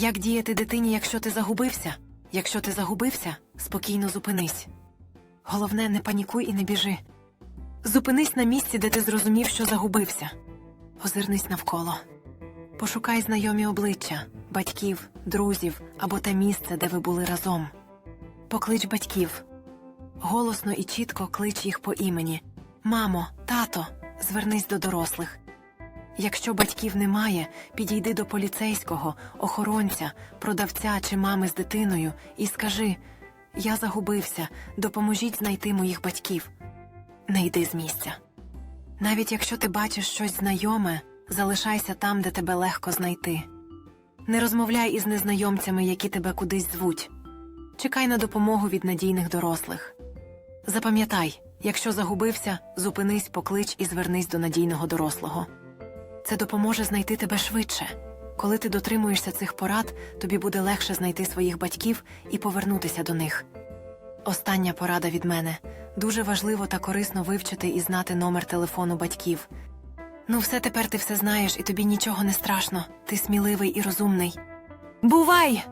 Як діяти дитині, якщо ти загубився? Якщо ти загубився, спокійно зупинись. Головне, не панікуй і не біжи. Зупинись на місці, де ти зрозумів, що загубився. Озирнись навколо. Пошукай знайомі обличчя, батьків, друзів або те місце, де ви були разом. Поклич батьків. Голосно і чітко клич їх по імені. Мамо, тато, звернись до дорослих. Якщо батьків немає, підійди до поліцейського, охоронця, продавця чи мами з дитиною і скажи: Я загубився, допоможіть знайти моїх батьків. Не йди з місця. Навіть якщо ти бачиш щось знайоме, залишайся там, де тебе легко знайти. Не розмовляй із незнайомцями, які тебе кудись звуть. Чекай на допомогу від надійних дорослих. Запам'ятай, якщо загубився, зупинись, поклич і звернись до надійного дорослого. Це допоможе знайти тебе швидше. Коли ти дотримуєшся цих порад, тобі буде легше знайти своїх батьків і повернутися до них. Остання порада від мене дуже важливо та корисно вивчити і знати номер телефону батьків. Ну, все тепер ти все знаєш, і тобі нічого не страшно. Ти сміливий і розумний. Бувай!